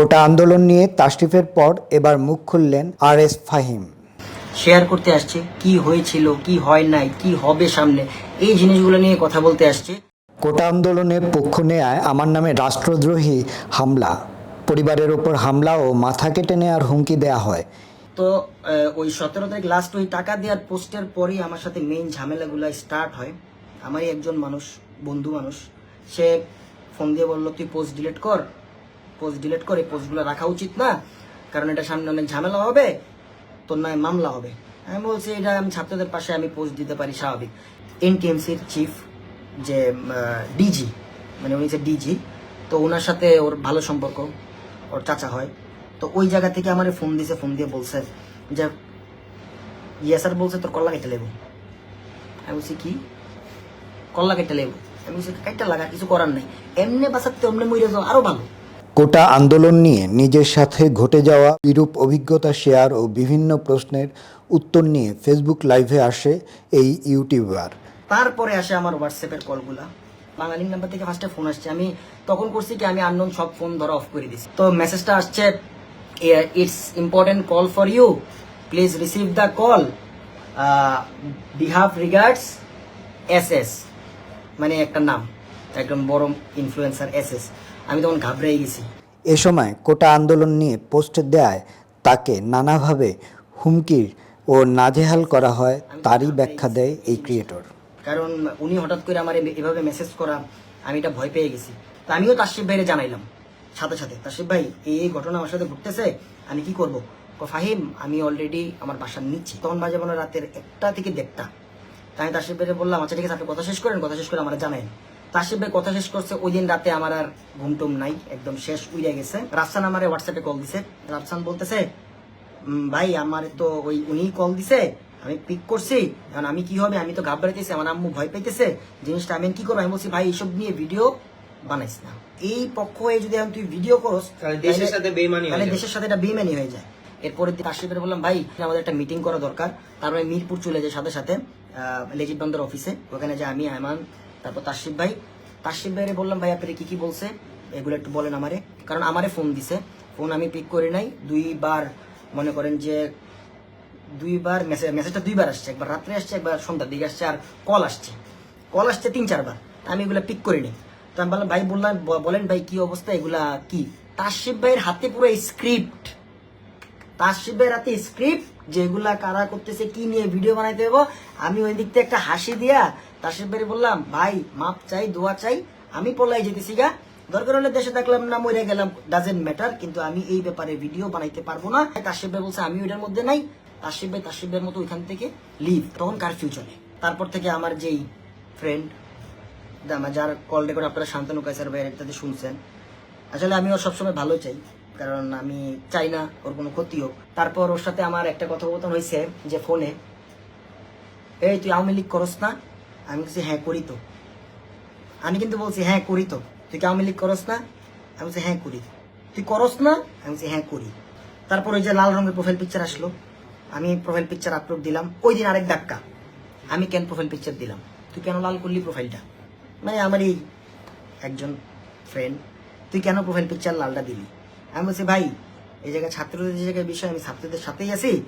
কোটা আন্দোলন নিয়ে তাশরিফের পর এবার মুখ খুললেন আর এস ফাহিম। শেয়ার করতে আসছে কি হয়েছিল কি হয় নাই কি হবে সামনে এই জিনিসগুলো নিয়ে কথা বলতে আসছে। কোটা আন্দোলনে পক্ষ নেয় আমার নামে রাষ্ট্রদ্রোহী হামলা। পরিবারের ওপর হামলা ও মাথা কেটে নেওয়ার হুমকি দেয়া হয়। তো ওই সতেরো তারিখ লাস্ট ওই টাকা দেওয়ার পোস্টের পরেই আমার সাথে মেইন ঝামেলাগুলো স্টার্ট হয়। আমারই একজন মানুষ বন্ধু মানুষ। সে ফোন দিয়ে বলল তুই পোস্ট ডিলিট কর পোস্ট ডিলিট করে পোস্টগুলো রাখা উচিত না। কারণ এটা সামনে অনেক ঝামেলা হবে তোর নয় মামলা হবে। আমি বলছি, এটা আমি ছাত্রদের পাশে আমি পোস্ট দিতে পারি স্বাভাবিক। এনটিএমসির চিফ যে ডিজি মানে উনি যে ডিজি তো ওনার সাথে ওর ভালো সম্পর্ক, ওর চাচা হয়। তো ওই জায়গা থেকে আমার ফোন দিছে ফোন দিয়ে বলছে যে ইয়ে স্যার বলছে তোর কল্লা কেটে লেবু। আমি বলছি, কি? কল্লা কেটে লেবু। আমি বলছি কাইটা লাগা, কিছু করার নাই। এমনি বাঁচাতে, অমনি মরে যাও আরও ভালো। কোটা আন্দোলন নিয়ে নিজের সাথে ঘটে যাওয়া বিরূপ অভিজ্ঞতা শেয়ার ও বিভিন্ন প্রশ্নের উত্তর নিয়ে ফেসবুক লাইভে আসে এই ইউটিউবার। তারপরে আসে আমার হোয়াটসঅ্যাপের কলগুলা। বাঙালি নাম্বার থেকে ফার্স্টে ফোন আসছে। আমি তখন করছি কি, আমি আননোন সব ফোন ধরা অফ করে দিছি। তো মেসেজটা আসছে it's important call for you please receive the call behalf regards S S মানে একটা নাম একদম বড় ইনফ্লুয়েন্সার এস এস আমি তখন ঘাবড়ে গেছি। এ সময় কোটা আন্দোলন নিয়ে পোস্ট দেয় তাকে নানাভাবে হুমকির ও নাজেহাল করা হয় তারই ব্যাখ্যা দেয় এই ক্রিয়েটর। কারণ উনি হঠাৎ করে আমার এভাবে মেসেজ করা আমি এটা ভয় পেয়ে গেছি। তো আমিও তাসিফ ভাইরে জানাইলাম সাথে সাথে। তাসিফ ভাই এই এই ঘটনা আমার সাথে ঘটতেছে আমি কি করব? কো ফাহিম আমি অলরেডি আমার বাসা নিচ্ছি তখন বাজে মনে হয় রাতের একটা থেকে দেড়টা। তাই তাসিফ ভাইরে বললাম আচ্ছা ঠিক আছে আপনি কথা শেষ করেন কথা শেষ করে আমার জানাই তাসিফ ভাই কথা শেষ করছে ওই দিন রাতে আমার আর ঘুম টুম নাই একদম শেষ উইরে গেছে। রাফসান আমার হোয়াটসঅ্যাপে কল দিছে। রাফসান বলতেছে ভাই আমার তো ওই উনি কল দিছে আমি পিক করছি এখন আমি কি হবে? আমি তো ঘাবড়াইতেছি আমার আম্মু ভয় পাইতেছে জিনিসটা আমি কি করব? আমি বলছি ভাই এইসব নিয়ে ভিডিও বানাইস না। এই পক্ষ হয়ে যদি এখন তুই ভিডিও করস দেশের সাথে বেইমানি হয়ে তাহলে দেশের সাথে এটা বেইমানি হয়ে যায়। এরপরে কাশিপের বললাম ভাই আমাদের একটা মিটিং করা দরকার। তারপরে মিরপুর চলে যায় সাথে সাথে লেজিট বন্দর অফিসে ওখানে যে আমি আয়মান তারপর তাসিফ ভাই তাসিফ ভাইরে বললাম, ভাই আপনি কি কি বলছে? এগুলো একটু বলেন আমারে। কারণ আমারে ফোন দিছে। ফোন আমি পিক করি নাই। দুইবার মনে করেন যে দুইবার মেসেজ মেসেজটা দুইবার আসছে। একবার রাত্রে আসছে, একবার সন্ধ্যার দিকে আসছে, আর কল আসছে। কল আসছে তিন, চারবার। আমি এগুলো পিক করিনি তো আমি বললাম, ভাই, বললাম বলেন ভাই, কি অবস্থা? এগুলা কি? তাসিফ ভাইয়ের হাতে পুরো স্ক্রিপ্ট তাসিফ ভাইয়ের হাতে স্ক্রিপ্ট যেগুলা কারা করতেছে, কি নিয়ে ভিডিও বানাইতে হবে আমি ওই দিক থেকে একটা হাসি দিয়া তাসিফ ভাই বললাম, ভাই, মাপ চাই, দোয়া চাই, আমি পলাই যেতেছি গা। দরকার হলে দেশে থাকলাম না, মরে গেলাম ডাজেন্ট ম্যাটার কিন্তু আমি এই ব্যাপারে ভিডিও বানাইতে পারব না। তাসিফ ভাই বলছে, আমি ওইটার মধ্যে নাই। তাসিফ ভাই তাসিফ ভাইয়ের মতো ওইখান থেকে লিভ তখন কারফিউ চলে। তারপর থেকে আমার যেই ফ্রেন্ড আমার যার কল রেকর্ড আপনারা শান্তনু কাইসার ভাইয়ের ইত্যাদি শুনছেন, আসলে আমি ওর সবসময় ভালো চাই, কারণ আমি চাই না ওর কোনো ক্ষতি হোক। তারপর ওর সাথে আমার একটা কথোপকথন হয়েছে যে ফোনে এই তুই আওয়ামী লীগ করস না আমি বলছি হ্যাঁ করি তো। আমি কিন্তু বলছি হ্যাঁ করি তো। তুই কি আওয়ামী লীগ করস না? আমি বলছি হ্যাঁ করি। তুই করস না? আমি বলছি হ্যাঁ করি। তারপর ওই যে লাল রঙের প্রোফাইল পিকচার আসলো। আমি প্রোফাইল পিকচার আপলোড দিলাম। ওই দিন আরেক ধাক্কা। আমি কেন প্রোফাইল পিকচার দিলাম? তুই কেন লাল করলি প্রোফাইলটা মানে আমারই একজন ফ্রেন্ড তুই কেন প্রোফাইল পিকচার লালটা দিলি? আমি বলছি, ভাই, এই জায়গায় ছাত্রদের যে জায়গায় বিষয়, আমি ছাত্রদের সাথেই আছি।